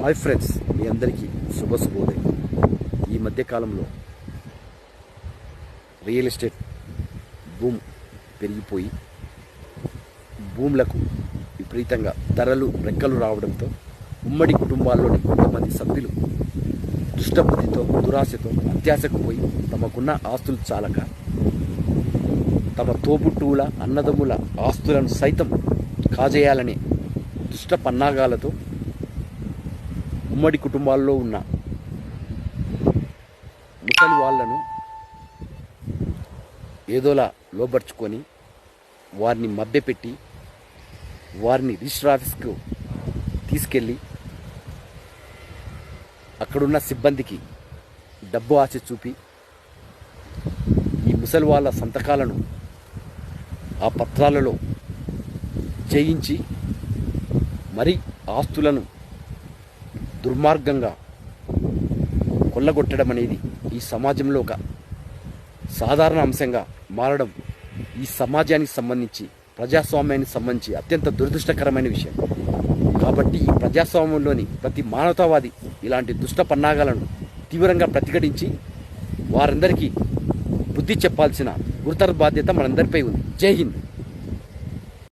Hi friends మీ అందరికీ శుభ శుభోదయం. ఈ మధ్యకాలంలో రియల్ ఎస్టేట్ భూమ్ పెరిగిపోయి భూములకు విపరీతంగా ధరలు రెక్కలు రావడంతో ఉమ్మడి కుటుంబాల్లోని కొంతమంది సభ్యులు దుష్టబుద్ధితో దురాశతో అత్యాశకు పోయి తమకున్న ఆస్తులు చాలక తమ తోబుట్టువుల అన్నదమ్ముల ఆస్తులను సైతం కాజేయాలనే దుష్ట పన్నాగాలతో ఉమ్మడి కుటుంబాల్లో ఉన్న ముసలి వాళ్ళను ఏదోలా లోబర్చుకొని వారిని మభ్యపెట్టి వారిని రిజిస్టర్ ఆఫీస్కు తీసుకెళ్ళి అక్కడున్న సిబ్బందికి డబ్బు ఆశ చూపి ఈ ముసలి వాళ్ళ సంతకాలను ఆ పత్రాలలో చేయించి మరి ఆస్తులను దుర్మార్గంగా కొల్లగొట్టడం అనేది ఈ సమాజంలో ఒక సాధారణ అంశంగా మారడం ఈ సమాజానికి సంబంధించి ప్రజాస్వామ్యానికి సంబంధించి అత్యంత దురదృష్టకరమైన విషయం. కాబట్టి ఈ ప్రజాస్వామ్యంలోని ప్రతి మానవతావాది ఇలాంటి దుష్ట పన్నాగాలను తీవ్రంగా ప్రతిఘటించి వారందరికీ బుద్ధి చెప్పాల్సిన గురుతర బాధ్యత మనందరిపై ఉంది. జై హింద్.